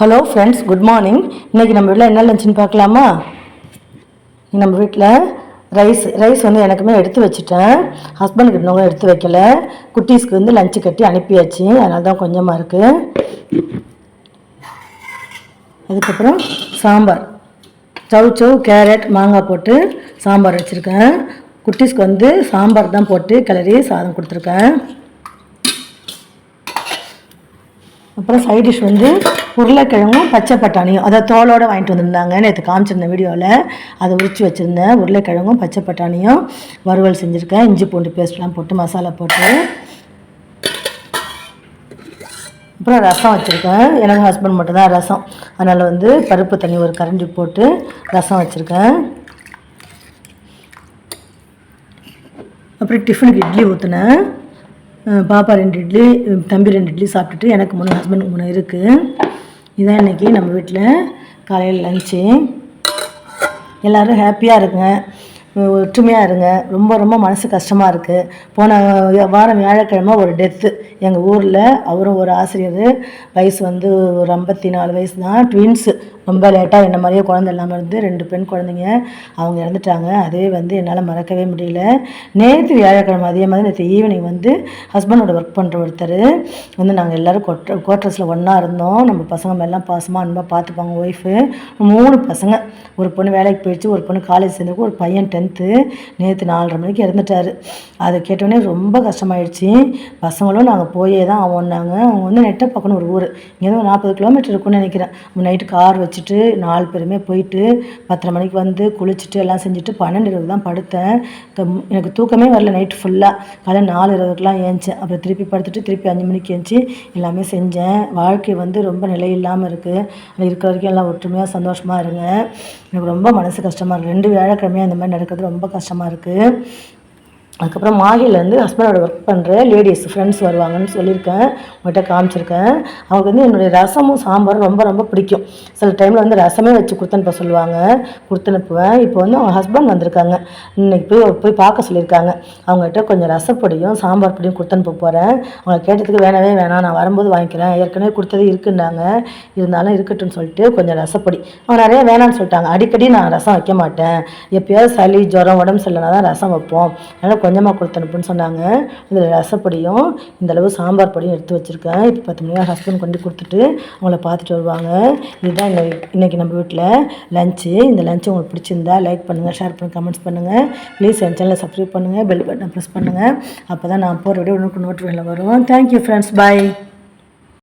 Hello friends good morning இன்றைக்கி நம்ம வீட்டில் என்ன லஞ்சுன்னு பார்க்கலாமா? நம்ம வீட்டில் ரைஸ் ரைஸ் வந்து எனக்குமே எடுத்து வச்சுட்டேன். ஹஸ்பண்டுக்கு இன்னும் எடுத்து வைக்கல. குட்டீஸ்க்கு வந்து லஞ்சு கட்டி அனுப்பியாச்சு. அதனால தான் கொஞ்சமாக இருக்குது அதுக்கப்புறம் சாம்பார். சவு சவு கேரட் மாங்காய் போட்டு சாம்பார் வச்சுருக்கேன். குட்டீஸ்க்கு வந்து சாம்பார் தான் போட்டு கிளறி சாதம் கொடுத்துருக்கேன். அப்புறம் சைட் டிஷ் வந்து உருளைக்கிழங்கும் பச்சை பட்டாணியும். அதை தோலோடு வாங்கிட்டு வந்திருந்தாங்க. நேற்று காமிச்சிருந்தேன் வீடியோவில் அதை உரித்து வச்சுருந்தேன். உருளைக்கிழங்கும் பச்சை பட்டாணியும் வறுவல் செஞ்சுருக்கேன். இஞ்சி பூண்டு பேஸ்ட்லாம் போட்டு மசாலா போட்டு. அப்புறம் ரசம் வச்சுருக்கேன். எனக்கு ஹஸ்பண்ட் மட்டும் தான் ரசம். அதனால் வந்து பருப்பு தண்ணி ஒரு கரண்டி போட்டு ரசம் வச்சுருக்கேன். அப்புறம் டிஃபனுக்கு இட்லி ஊற்றுனேன் பாப்பா ரெண்டு இட்லி தம்பி ரெண்டு இட்லி சாப்பிட்டுட்டு எனக்கு மூணு ஹஸ்பண்டுக்கு மூணு இருக்குது இதான் இன்றைக்கி நம்ம வீட்டில் காலையில் லஞ்சு எல்லோரும் ஹாப்பியாக இருக்குங்க ஒற்றுமையாக இருங்க. ரொம்ப ரொம்ப மனசு கஷ்டமாக இருக்குது போன வாரம் வியாழக்கிழமை ஒரு டெத்து எங்கள் ஊரில் அவரும் ஒரு ஆசிரியர். வயசு வந்து ஒரு ஐம்பத்தி நாலு வயசு தான் ட்வின்ஸு ரொம்ப லேட்டாக என்ன மாதிரியே குழந்தை இல்லாமல் இருந்து ரெண்டு பெண் குழந்தைங்க அவங்க இறந்துட்டாங்க. அதே வந்து என்னால் மறக்கவே முடியல. நேற்று வியாழக்கிழமை அதே மாதிரி நேற்று ஈவினிங் வந்து ஹஸ்பண்டோட ஒர்க் பண்ணுற ஒருத்தர் வந்து நாங்கள் எல்லோரும் கொட்ட குவார்ட்டர்ஸில் ஒன்றா இருந்தோம். நம்ம பசங்க மேலாம் பாசமாக அன்பாக பார்த்துப்பாங்க ஒய்ஃபு மூணு பசங்க. ஒரு பொண்ணு வேலைக்கு போயிடுச்சு ஒரு பொண்ணு காலேஜ் சேர்ந்துருக்கு ஒரு பையன் டென்த்து நேற்று நாலரை மணிக்கு இறந்துட்டார். அதை கேட்டோடனே ரொம்ப கஷ்டமாயிடுச்சு. பசங்களும் நாங்கள் போயே தான் ஆகணுன்னாங்க அவங்க வந்து நெட்டை பக்கம்னு ஒரு ஊர். இங்கேருந்து ஒரு நாற்பது கிலோமீட்டர் இருக்குன்னு நினைக்கிறேன். நைட்டு கார் வச்சு வச்சுட்டு நாலு பேருமே போயிட்டு பத்தரை மணிக்கு வந்து குளிச்சுட்டு எல்லாம் செஞ்சுட்டு பன்னெண்டு இருபது தான் படுத்தேன். எனக்கு தூக்கமே வரல நைட்டு ஃபுல்லாக காலையில் நாலு இருபதுக்கெலாம் ஏஞ்சேன். அப்புறம் திருப்பி படுத்துட்டு திருப்பி அஞ்சு மணிக்கு ஏஞ்சி எல்லாமே செஞ்சேன். வாழ்க்கை வந்து ரொம்ப நிலை இல்லாமல் இருக்குது அது இருக்கிற வரைக்கும் எல்லாம் ஒற்றுமையாக சந்தோஷமாக இருங்க. எனக்கு ரொம்ப மனசு கஷ்டமாக இருக்குது ரெண்டு வியாழக்கிழமையாக இந்த மாதிரி நடக்கிறது ரொம்ப கஷ்டமாக இருக்குது அதுக்கப்புறம் மாஹிலேருந்து ஹஸ்பண்டோட ஒர்க் பண்ணுற லேடிஸ் ஃப்ரெண்ட்ஸ் வருவாங்கன்னு சொல்லியிருக்கேன். உங்கள்கிட்ட காமிச்சிருக்கேன். அவங்களுக்கு வந்து என்னுடைய ரசமும் சாம்பாரும் ரொம்ப ரொம்ப பிடிக்கும். சில டைமில் வந்து ரசமே வச்சு கொடுத்தனுப்ப சொல்லுவாங்க. கொடுத்தனுப்புவேன். இப்போ வந்து அவங்க ஹஸ்பண்ட் வந்திருக்காங்க. இன்னைக்கு போய் போய் பார்க்க சொல்லியிருக்காங்க. அவங்ககிட்ட கொஞ்சம் ரசப்பொடியும் சாம்பார் பொடியும் கொடுத்தனுப்ப போகிறேன் அவங்க கேட்டதுக்கு வேணவே வேணாம். நான் வரும்போது வாங்கிக்கிறேன். ஏற்கனவே கொடுத்தது இருக்குன்னாங்க. இருந்தாலும் இருக்கட்டும்னு சொல்லிட்டு கொஞ்சம் ரசப்பொடி. அவங்க நிறைய வேணாம்னு சொல்லிட்டாங்க. அடிக்கடி நான் ரசம் வைக்க மாட்டேன். எப்பயாவது சளி ஜுரம் உடம்பு சரியில்லைனா தான் ரசம் வைப்போம். அதனால் கொஞ்சமாக கொடுத்தனுப்புன்னு சொன்னாங்க. இதில் ரசப்பொடியும் இந்தளவு சாம்பார் பொடியும் எடுத்து வச்சுருக்கேன். இப்போ பத்து மணியாக ஹஸ்பண்ட் கொண்டு கொடுத்துட்டு அவங்கள பார்த்துட்டு வருவாங்க. இதுதான் இந்த இன்றைக்கி நம்ம வீட்டில் லஞ்சு இந்த லஞ்சு உங்களுக்கு பிடிச்சிருந்தா லைக் பண்ணுங்கள் ஷேர் பண்ணுங்கள் கமெண்ட்ஸ் பண்ணுங்கள் ப்ளீஸ் என் சேனலை சப்ஸ்கிரைப் பண்ணுங்கள் பெல் பட்டனை ப்ரெஸ் பண்ணுங்கள் அப்போ தான் நான் போகிற வீடியோ உனக்கு நோட்டிஃபிகேஷன் வரும். Thank you friends bye